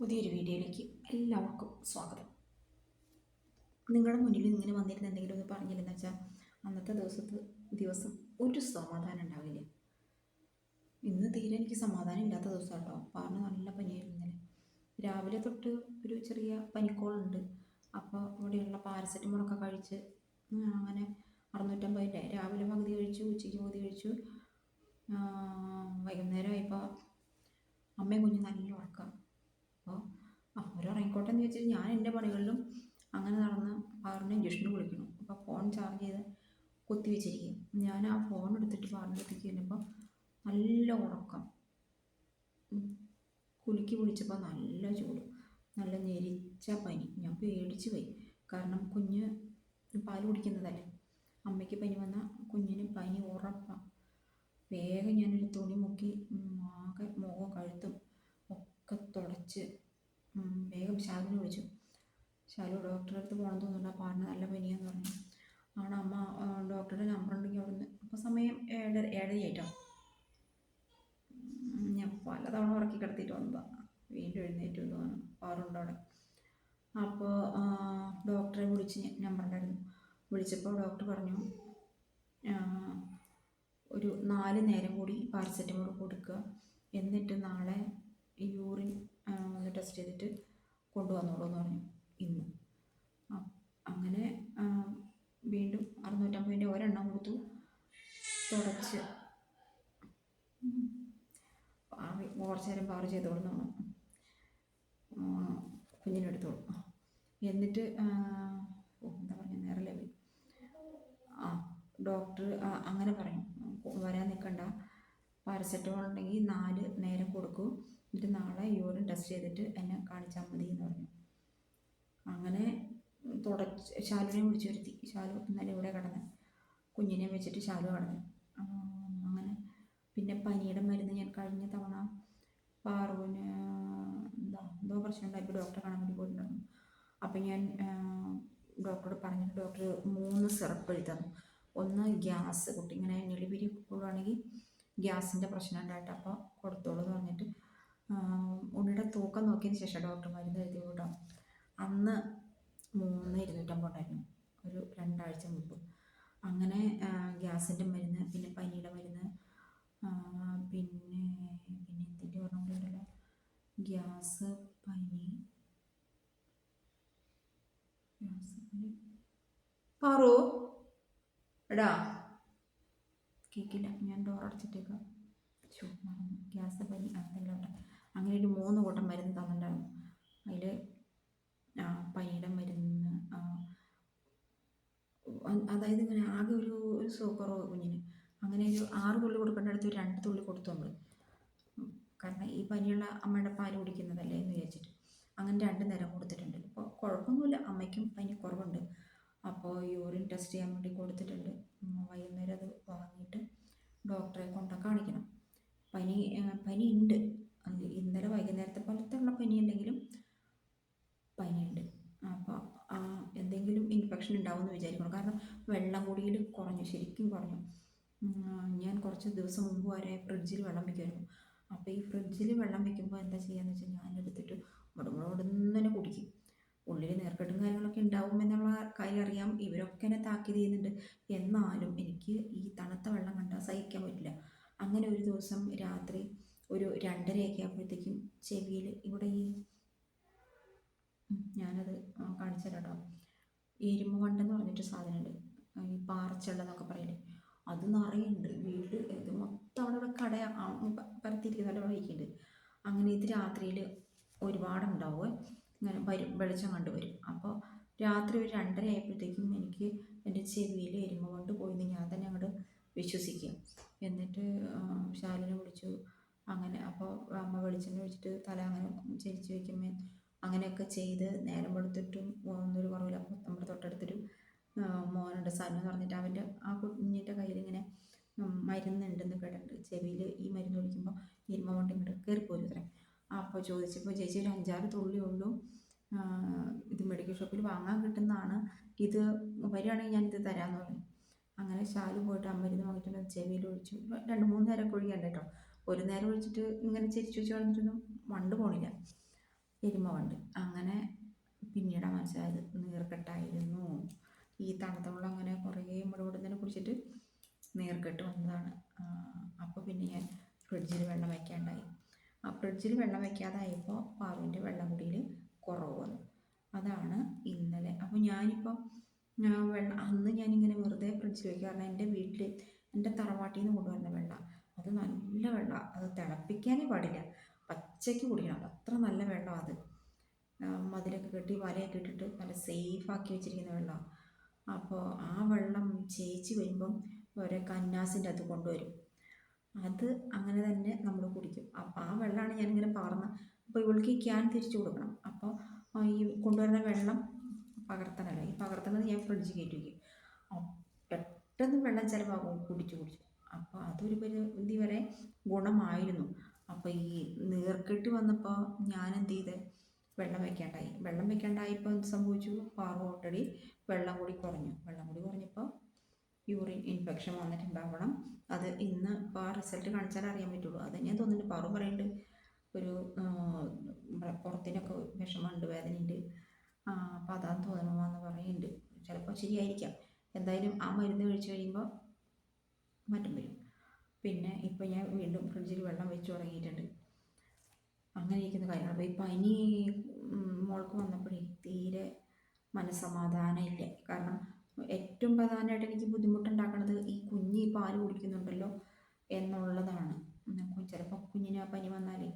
പുതിയൊരു വീഡിയോയിലേക്ക് എല്ലാവർക്കും സ്വാഗതം. നിങ്ങളുടെ മുന്നിൽ ഇങ്ങനെ വന്നിരുന്ന എന്തെങ്കിലും ഒന്ന് പറഞ്ഞില്ലെന്ന് വെച്ചാൽ അന്നത്തെ ദിവസത്ത് ദിവസം ഒരു സമാധാനം ഉണ്ടാവില്ല? ഇന്ന് തീരെ എനിക്ക് സമാധാനം ഇല്ലാത്ത ദിവസം കേട്ടോ. പറഞ്ഞ് നല്ല പനിയായിരുന്നു ഇന്നലെ. രാവിലെ തൊട്ട് ഒരു ചെറിയ പനിക്കോളുണ്ട് അപ്പോൾ ഇവിടെയുള്ള പാരസെറ്റമോളൊക്കെ കഴിച്ച് അങ്ങനെ അറുന്നൂറ്റമ്പതിന്റെ രാവിലെ പകുതി കഴിച്ചു ഉച്ചയ്ക്ക് പകുതി കഴിച്ചു. ആ, വൈകുന്നേരം ആയപ്പോൾ അമ്മയും കുഞ്ഞും നല്ല ഉറക്കം അപ്പോൾ അവരുറങ്ങിക്കോട്ടെ എന്ന് വെച്ചാൽ ഞാൻ എന്റെ പണികളിലും അങ്ങനെ നടന്ന് പാറിന്റെ ഇഞ്ചക്ഷന് വിളിക്കണം അപ്പോൾ ഫോൺ ചാർജ് ചെയ്ത് കുത്തി വെച്ചിരിക്കും ഞാൻ ആ ഫോൺ എടുത്തിട്ട് പാറിന്റെ കുത്തിക്ക് കഴിഞ്ഞപ്പോൾ നല്ല ഉറക്കം. കുലുക്കി വിളിച്ചപ്പോൾ നല്ല ചൂട്. നല്ല ഞെരിച്ച പനി. ഞാൻ പേടിച്ച് പോയി. കാരണം കുഞ്ഞ് പാൽ കുടിക്കുന്നതല്ലേ. അമ്മയ്ക്ക് പനി വന്നാൽ കുഞ്ഞിന് പനി ഉറപ്പാണ് വേഗം ഞാനൊരു തുണി മുക്കി ആകെ മുഖവും കഴുത്തും ഒക്കെ തുടച്ച് വേഗം ശാലിനെ വിളിച്ചു. ശാലു ഡോക്ടറെ അടുത്ത് പോകണം തോന്നുന്നുണ്ട് അപ്പോൾ നല്ല പനിയാന്ന് പറഞ്ഞു. ആണ് അമ്മ ഡോക്ടറുടെ നമ്പർ ഉണ്ടെങ്കിൽ അവിടുന്ന്. അപ്പോൾ സമയം ഏഴര ഏഴരയായിട്ടോ ഞാൻ ഞാൻ പലതവണ ഉറക്കി കിടത്തിയിട്ട് വന്നതാണ് വീണ്ടും എഴുന്നേറ്റ് വന്നു പാറുണ്ട് അവിടെ? അപ്പോൾ ഡോക്ടറെ വിളിച്ച് നമ്പർ ഉണ്ടായിരുന്നു. വിളിച്ചപ്പോൾ ഡോക്ടർ പറഞ്ഞു ഒരു നാല് നേരം കൂടി പാരസെറ്റമോൾ കൊടുക്കുക. എന്നിട്ട് നാളെ യൂറിൻ ഒന്ന് ടെസ്റ്റ് ചെയ്തിട്ട് കൊണ്ടുവന്നോളൂ എന്ന് പറഞ്ഞു. ഇന്ന്. അങ്ങനെ വീണ്ടും അറുന്നൂറ്റമ്പതിന്റെ ഒരെണ്ണം കൊടുത്തു. തുടച്ച്. പാറി കുറച്ച് നേരം പാറ് ചെയ്ത് എന്നാണ് കുഞ്ഞിനെടുത്തോളൂ എന്നിട്ട് ഓ എന്താ പറയുക നേരല്ലേ പോയി ആ ഡോക്ടർ അങ്ങനെ പറഞ്ഞു വരാൻ നിൽക്കണ്ട പാരസെറ്റമോൾ ഉണ്ടെങ്കിൽ നാല് നേരം കൊടുക്കൂ. എന്നിട്ട് നാളെ യൂറിൻ ടെസ്റ്റ് ചെയ്തിട്ട് എന്നെ കാണിച്ചാൽ മതി എന്ന് പറഞ്ഞു. അങ്ങനെ തുടച്ച് ശാലുവിനെ വിളിച്ചു വരുത്തി. ശാലു ഇന്നലെ ഇവിടെ കിടന്ന്. കുഞ്ഞിനെ വെച്ചിട്ട് ശാലു കിടന്ന്. അങ്ങനെ. പിന്നെ പനിയുടെ മരുന്ന് ഞാൻ കഴിഞ്ഞ തവണ പാറുവിന് എന്താ എന്തോ പ്രശ്നം ഉണ്ടായപ്പോൾ ഡോക്ടറെ കാണാൻ വേണ്ടി പോയിട്ടുണ്ടായിരുന്നു. അപ്പം ഞാൻ ഡോക്ടറോട് പറഞ്ഞിട്ട് ഡോക്ടർ മൂന്ന് സിറപ്പ് എഴുതി തന്നു. ഒന്ന് ഗ്യാസ് കുട്ടി. ഇങ്ങനെ ഞെളിപിരി കൂടുകയാണെങ്കിൽ ഗ്യാസിന്റെ പ്രശ്നം ഉണ്ടായിട്ട് അപ്പോൾ കൊടുത്തോളൂ എന്ന് പറഞ്ഞിട്ട് ഉണ്ണിയുടെ തൂക്കം നോക്കിയതിന് ശേഷം ഡോക്ടർ മരുന്ന് എഴുതി കേട്ടോ അന്ന് മൂന്ന് ഇരുന്നൂറ്റമ്പത് ഉണ്ടായിരുന്നു ഒരു രണ്ടാഴ്ച മുമ്പ്. അങ്ങനെ ഗ്യാസിന്റെ മരുന്ന് പിന്നെ പനിയുടെ മരുന്ന് പിന്നെ പിന്നെ എന്തിന്റെ പറഞ്ഞുകൊണ്ടുണ്ടല്ലോ ഗ്യാസ് പനി. ഗ്യാസ് പനി. എടാ. കേൾക്കില്ല ഞാൻ ഡോർ അടച്ചിട്ടേക്കാം. ശോ. ഗ്യാസ് പനി എന്തെങ്കിലും ഉണ്ട്. അങ്ങനെ ഒരു മൂന്ന് കൂട്ടം മരുന്ന് തന്നിട്ടുണ്ടായിരുന്നു. അതിൽ പനിയുടെ മരുന്ന് അതായത് ഇങ്ങനെ ആകെ ഒരു ഒരു സൂക്കറോ കുഞ്ഞിന്. അങ്ങനെ ഒരു ആറ് തുള്ളി കൊടുക്കേണ്ട അടുത്ത് രണ്ട് തുള്ളി കൊടുത്തു നമ്മൾ കാരണം ഈ പനിയുള്ള അമ്മയുടെ പാൽ കുടിക്കുന്നതല്ലേ എന്ന് വിചാരിച്ചിട്ട്. അങ്ങനെ രണ്ട് നേരം കൊടുത്തിട്ടുണ്ട്. ഇപ്പോൾ കുഴപ്പമൊന്നുമില്ല. അമ്മയ്ക്കും പനി കുറവുണ്ട്. അപ്പോൾ യൂറിൻ ടെസ്റ്റ് ചെയ്യാൻ വേണ്ടി കൊടുത്തിട്ടുണ്ട്. വൈകുന്നേരം അത് വാങ്ങിയിട്ട് ഡോക്ടറെ കൊണ്ട് കാണിക്കണം. പനി പനി അത് ഇന്നലെ വൈകുന്നേരത്തെ പോലത്തെ ഉള്ള പനി ഉണ്ടെങ്കിലും പനിയുണ്ട് അപ്പോൾ എന്തെങ്കിലും ഇൻഫെക്ഷൻ ഉണ്ടാവുമെന്ന് വിചാരിക്കണം കാരണം വെള്ളം കുടിയിൽ കുറഞ്ഞു ശരിക്കും കുറഞ്ഞു. ഞാൻ കുറച്ച് ദിവസം മുമ്പ് വരെ ഫ്രിഡ്ജിൽ വെള്ളം വയ്ക്കുമായിരുന്നു അപ്പോൾ ഈ ഫ്രിഡ്ജിൽ വെള്ളം വയ്ക്കുമ്പോൾ എന്താ ചെയ്യാന്ന് വെച്ചാൽ ഞാനെടുത്തിട്ട് മുടങ്ങോടുന്നതിനെ കുടിക്കും. ഉള്ളിൽ നീർക്കെട്ടും കാര്യങ്ങളൊക്കെ ഉണ്ടാവും എന്നുള്ള കാര്യം അറിയാം. ഇവരൊക്കെ എന്നെ താക്കീത് ചെയ്യുന്നുണ്ട്. എന്നാലും എനിക്ക് ഈ തണുത്ത വെള്ളം കണ്ടാൽ സഹിക്കാൻ പറ്റില്ല. അങ്ങനെ ഒരു ദിവസം രാത്രി ഒരു രണ്ടരയൊക്കെ ആകുമ്പോഴത്തേക്കും ചെവിയിൽ ഇവിടെ ഈ ഞാനത് കാണിച്ചു തരാം കേട്ടോ എരുമ വണ്ടെന്ന് പറഞ്ഞിട്ട് സാധനമുണ്ട് ഈ പാറച്ചുള്ളതെന്നൊക്കെ പറയില്ലേ അത് നിറയുണ്ട്. വീട് ഇത് മൊത്തം അവിടെ ഇവിടെ കട പരത്തിയിരിക്കുന്ന ഇരിക്കുന്നുണ്ട് അങ്ങനെ ഇത് രാത്രിയിൽ ഒരുപാടുണ്ടാവുമേ ഇങ്ങനെ വരും വെളിച്ചം കണ്ടുവരും അപ്പോൾ രാത്രി ഒരു രണ്ടര ആയപ്പോഴത്തേക്കും എനിക്ക് എന്റെ ചെവിയിൽ എരുമ കൊണ്ട് പോയിന്ന് ഞാൻ തന്നെ അങ്ങോട്ട് വിശ്വസിക്കും. എന്നിട്ട് ശാലിനെ വിളിച്ചു. അങ്ങനെ അപ്പോൾ അമ്മ വെളിച്ചെണ്ണ ഒഴിച്ചിട്ട് തല അങ്ങനെ ചരിച്ച് വയ്ക്കുമ്പോൾ അങ്ങനെയൊക്കെ ചെയ്ത് നേരം വെളുത്തിട്ടും ഒന്നൊരു കുറവില്ല. അപ്പോൾ നമ്മുടെ തൊട്ടടുത്തൊരു മോനുണ്ട് സനു എന്ന് പറഞ്ഞിട്ട് അവന്റെ ആ കുഞ്ഞിന്റെ കയ്യിൽ ഇങ്ങനെ മരുന്നുണ്ടെന്ന് കേട്ടിട്ടുണ്ട്. ചെവിയിൽ ഈ മരുന്ന് ഒഴിക്കുമ്പോൾ ഇരുമ കൊണ്ട് ഇങ്ങോട്ട് കയറിപ്പോരും അത്രേ. അപ്പോൾ ചോദിച്ചപ്പോൾ ചേച്ചി ഒരു അഞ്ചാറ് തുള്ളി ഉള്ളൂ. ഇത് മെഡിക്കൽ ഷോപ്പിൽ വാങ്ങാൻ കിട്ടുന്നതാണ്. ഇത് വരികയാണെങ്കിൽ ഞാനിത് തരാമെന്ന് പറഞ്ഞു. അങ്ങനെ ഷാൽ പോയിട്ട് അമ്മരുന്ന് മരുന്ന് വാങ്ങിച്ചിട്ട് ചെവിയിൽ ഒഴിച്ചു. രണ്ട് മൂന്ന് നേരം ഒഴിക്കണ്ട കേട്ടോ. ഒരു നേരം ഒഴിച്ചിട്ട് ഇങ്ങനെ ചിരിച്ചു വെച്ച് കളഞ്ഞിട്ടൊന്നും വണ്ട് പോണില്ല. എരുമ വണ്ട്. അങ്ങനെ പിന്നീട് മനസ്സിലായത് നീർക്കെട്ടായിരുന്നു. ഈ തണുത്ത വെള്ളം അങ്ങനെ കുറേ മുടവിടുന്നതിനെ കുടിച്ചിട്ട് നീർക്കെട്ട് വന്നതാണ്. അപ്പോൾ പിന്നെ ഞാൻ ഫ്രിഡ്ജിൽ വെള്ളം വയ്ക്കാണ്ടായി ഫ്രിഡ്ജിൽ വെള്ളം വയ്ക്കാതായപ്പോൾ പാറുവിന്റെ വെള്ളം കുടിയിൽ കുറവ് വന്നു. അതാണ് ഇന്നലെ. അപ്പോൾ ഞാനിപ്പോൾ ഞാൻ വെള്ളം അന്ന് ഞാനിങ്ങനെ വെറുതെ ഫ്രിഡ്ജിൽ വയ്ക്കും കാരണം എന്റെ വീട്ടിൽ എന്റെ തറവാട്ടിൽ നിന്ന് കൊണ്ടുവരുന്ന വെള്ളം. അത് നല്ല വെള്ളമാണ് അത് തിളപ്പിക്കാനേ പാടില്ല. പച്ചയ്ക്ക് കുടിക്കണം. അത്ര നല്ല വെള്ളം അത്. മതിലൊക്കെ കെട്ടി വലയൊക്കെ ഇട്ടിട്ട് നല്ല സേഫാക്കി വെച്ചിരിക്കുന്ന വെള്ളമാണ് അപ്പോൾ ആ വെള്ളം ചേച്ചി വരുമ്പം ഓരോ കന്നാസിന്റെ അത് കൊണ്ടുവരും. അത് അങ്ങനെ തന്നെ നമ്മൾ കുടിക്കും. വെള്ളമാണ് ഞാനിങ്ങനെ പകർന്നത് അപ്പോൾ ഇവൾക്ക് ഈ ക്യാൻ തിരിച്ചു കൊടുക്കണം. അപ്പോൾ ഈ കൊണ്ടുവരുന്ന വെള്ളം പകർത്തണമല്ലോ ഈ പകർത്തണത് ഞാൻ ഫ്രിഡ്ജിൽ കയറ്റി വയ്ക്കും പെട്ടെന്ന് വെള്ളം ചിലവാകും കുടിച്ചു കുടിച്ചു. അപ്പോൾ അതൊരു പരിധി വരെ ഗുണമായിരുന്നു. അപ്പോൾ ഈ നീർക്കെട്ട് വന്നപ്പോൾ ഞാൻ എന്ത് ചെയ്ത്? വെള്ളം വെക്കാണ്ടായി വെള്ളം വെക്കാണ്ടായപ്പോൾ എന്ത് സംഭവിച്ചു? പാറു ഓൾറെഡി വെള്ളം കൂടി കുറഞ്ഞു. വെള്ളം കൂടി കുറഞ്ഞപ്പോൾ യൂറിൻ ഇൻഫെക്ഷൻ വന്നിട്ടുണ്ടാവണം. അത് ഇന്ന് ഇപ്പോൾ ആ റിസൾട്ട് കാണിച്ചാൽ അറിയാൻ പറ്റുള്ളൂ. അത് ഞാൻ തോന്നുന്നുണ്ട് പാറു പറയുന്നുണ്ട്. ഒരു പുറത്തിനൊക്കെ വിഷമമുണ്ട് വേദനയുണ്ട് അപ്പോൾ അതാന്ന് തോന്നണമെന്ന് പറയുന്നുണ്ട് ചിലപ്പോൾ ശരിയായിരിക്കാം. എന്തായാലും ആ മരുന്ന് കഴിച്ച് കഴിയുമ്പോൾ മാറ്റം വരും. പിന്നെ ഇപ്പോൾ ഞാൻ വീണ്ടും ഫ്രിഡ്ജിൽ വെള്ളം വെച്ച് തുടങ്ങിയിട്ടുണ്ട് അങ്ങനെ ഇരിക്കുന്ന കാര്യമാണ് അപ്പോൾ ഈ പനി മോൾക്ക് വന്നപ്പോഴേ തീരെ മനസ്സമാധാനം ഇല്ല കാരണം ഏറ്റവും പ്രധാനമായിട്ട് എനിക്ക് ബുദ്ധിമുട്ടുണ്ടാക്കുന്നത് ഈ കുഞ്ഞ് പാൽ കുടിക്കുന്നുണ്ടല്ലോ എന്നുള്ളതാണ്. ചിലപ്പോൾ കുഞ്ഞിന് ആ പനി വന്നാലേ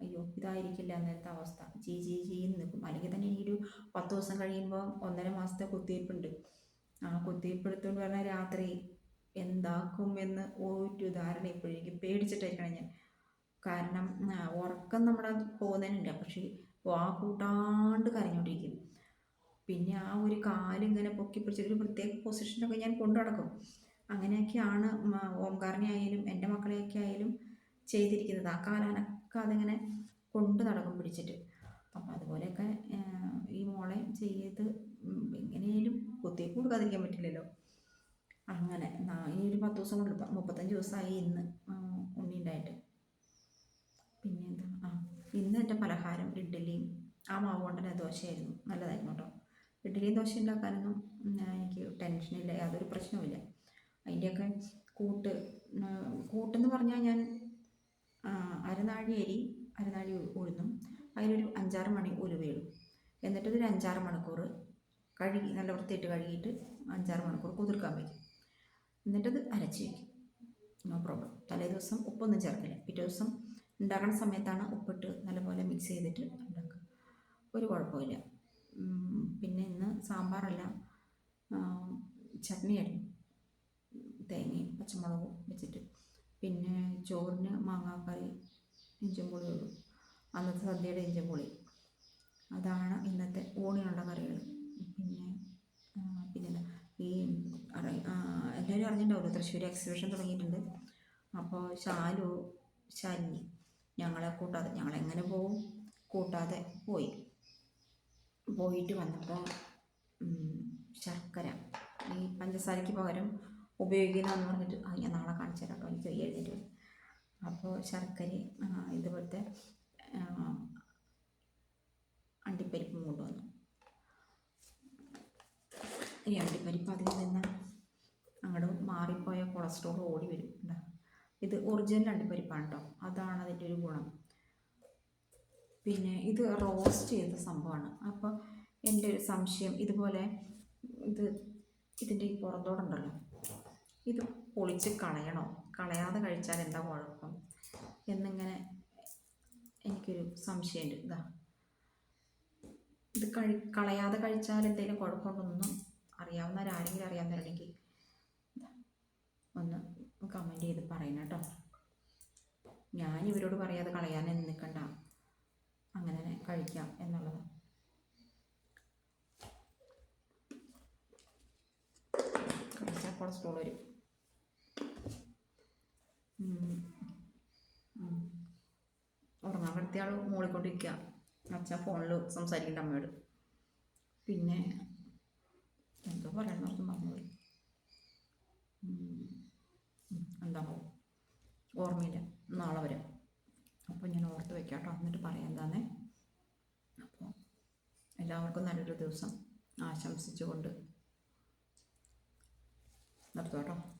അയ്യോ ഇതായിരിക്കില്ല അന്നത്തെ അവസ്ഥ. ചീ ചീ ചീന്ന് നിൽക്കും. അല്ലെങ്കിൽ തന്നെ എനിക്കൊരു പത്ത് ദിവസം കഴിയുമ്പോൾ ഒന്നര മാസത്തെ കുത്തിവയ്പ്പുണ്ട്. ആ കുത്തിവയ്പ്പ് എടുത്തുകൊണ്ട് പറഞ്ഞാൽ രാത്രി എന്താക്കും എന്ന് ഒരു ധാരണ ഇപ്പോഴേക്കും പേടിച്ചിട്ടായിരിക്കണം ഞാൻ. കാരണം ഉറക്കം നമ്മുടെ പോകുന്നതിനുണ്ട്. പക്ഷേ വാ കൂട്ടാണ്ട് കരഞ്ഞോണ്ടിരിക്കും. പിന്നെ ആ ഒരു കാലിങ്ങനെ പൊക്കി പിടിച്ചിട്ട് പ്രത്യേക പൊസിഷനൊക്കെ ഞാൻ കൊണ്ടു നടക്കും. അങ്ങനെയൊക്കെയാണ് ഓംകാറിനെ ആയാലും എന്റെ മക്കളെയൊക്കെ ആയാലും ചെയ്തിരിക്കുന്നത്. ആ കാലനൊക്കെ അതിങ്ങനെ കൊണ്ട് നടക്കും പിടിച്ചിട്ട്. അപ്പം അതുപോലെയൊക്കെ ഈ മോളെ ചെയ്ത് എങ്ങനെയും കുത്തി കൊടുക്കാതിരിക്കാൻ പറ്റില്ലല്ലോ. അങ്ങനെ ഈ ഒരു പത്ത് ദിവസം കൊണ്ട് മുപ്പത്തഞ്ച് ദിവസമായി ഇന്ന് ഉണ്ണി ഉണ്ടായിട്ട്. പിന്നെ എന്താ ആ ഇന്ന് എന്റെ പലഹാരം ഇഡ്ഡലിയും ആ മാവ് കൊണ്ട് തന്നെ ദോശയായിരുന്നു. നല്ലതായിരുന്നു കേട്ടോ. ഇഡ്ഡലിയും ദോശ ഉണ്ടാക്കാനൊന്നും എനിക്ക് ടെൻഷനില്ല യാതൊരു പ്രശ്നവുമില്ല. അതിന്റെയൊക്കെ കൂട്ട് കൂട്ടെന്ന് പറഞ്ഞാൽ ഞാൻ അരനാഴി അരി അരനാഴി ഉഴുന്നും അതിനൊരു അഞ്ചാറ് മണി ഉലുവയിടും എന്നിട്ടതൊരു അഞ്ചാറ് മണിക്കൂർ കഴുകി നല്ല വൃത്തിയിട്ട് കഴുകിയിട്ട് അഞ്ചാറ് മണിക്കൂർ കുതിർക്കാൻ വയ്ക്കും. എന്നിട്ടത് അരച്ച് വയ്ക്കും. No problem. തലേ ദിവസം ഉപ്പൊന്നും ചേർക്കില്ല. പിറ്റേ ദിവസം ഉണ്ടാക്കുന്ന സമയത്താണ് ഉപ്പിട്ട് നല്ലപോലെ മിക്സ് ചെയ്തിട്ട് ഉണ്ടാക്കുക. ഒരു കുഴപ്പമില്ല. പിന്നെ ഇന്ന് സാമ്പാറല്ല. ചട്നിയായിരുന്നു. തേങ്ങയും പച്ചമുളകും വെച്ചിട്ട്. പിന്നെ ചോറിന് മാങ്ങാക്കറി ഇഞ്ചും പുളിയുള്ളൂ അന്നത്തെ സദ്യയുടെ ഇഞ്ചും പുളി അതാണ് ഇന്നത്തെ ഊണിനുള്ള കറികൾ. പിന്നെ പിന്നെ ഈ എല്ലാവരും അറിഞ്ഞിട്ടുണ്ടാവുമല്ലോ തൃശ്ശൂർ എക്സിബിഷൻ തുടങ്ങിയിട്ടുണ്ട്. അപ്പോൾ ശാലു ശാലിനി ഞങ്ങളെ കൂട്ടാതെ ഞങ്ങളെങ്ങനെ പോവും? കൂട്ടാതെ പോയി. പോയിട്ട് വന്നപ്പോൾ ശർക്കര. ഈ പഞ്ചസാരയ്ക്ക് പകരം ഉപയോഗിക്കുന്നതെന്ന് പറഞ്ഞിട്ട് ആ ഞാൻ നാളെ കാണിച്ചു തരാം കേട്ടോ എനിക്ക് എഴുതിയിട്ട് അപ്പോൾ ശർക്കര ഇതുപോലത്തെ അണ്ടിപ്പരിപ്പും കൊണ്ടുവന്നു ഈ അണ്ടിപ്പരിപ്പ് അതിൽ നിന്ന് അങ്ങോട്ട് മാറിപ്പോയ കൊളസ്ട്രോൾ ഓടി വരും. എന്താ? ഇത് ഒറിജിനൽ അണ്ടിപ്പരിപ്പാണ് കേട്ടോ അതാണ് അതിന്റെ ഒരു ഗുണം. പിന്നെ ഇത് റോസ്റ്റ് ചെയ്ത സംഭവമാണ്. അപ്പോൾ എന്റെ ഒരു സംശയം ഇതുപോലെ ഇത് ഇതിന്റെ ഈ പുറത്തോടുണ്ടല്ലോ ഇത് പൊളിച്ച് കളയണോ? കളയാതെ കഴിച്ചാൽ എന്താ കുഴപ്പം? എന്നിങ്ങനെ എനിക്കൊരു സംശയമുണ്ട്. ഇതാ ഇത് കഴി കളയാതെ കഴിച്ചാൽ എന്തെങ്കിലും കുഴപ്പമുണ്ടൊന്നും അറിയാവുന്നവരാരെങ്കിലും അറിയാവുന്നവരുണ്ടെങ്കിൽ ഒന്ന് കമന്റ് ചെയ്ത് പറയണം കേട്ടോ. ഞാൻ ഇവരോട് പറയാതെ കളയാൻ നിൽക്കണ്ട. അങ്ങനെ കഴിക്കാം എന്നുള്ളത്. കഴിച്ചാൽ കൊളസ്ട്രോൾ വരും. ഉറങ്ങാൻ കിടത്തിയ ആൾ മൂളിക്കൊണ്ടിരിക്കുക അച്ഛൻ ഫോണിൽ സംസാരിക്കേണ്ട അമ്മയോട്. പിന്നെ എന്തോ പറയണമെന്ന് ഓർത്ത് മറന്നുപോയി എന്താ ഓർമ്മയില്ല. നാളെ വരെ. അപ്പോൾ ഞാൻ ഓർത്ത് വെക്കാം എന്നിട്ട് പറയാം എന്താന്നേ. എല്ലാവർക്കും നല്ലൊരു ദിവസം ആശംസിച്ചുകൊണ്ട് നിർത്തോട്ടോ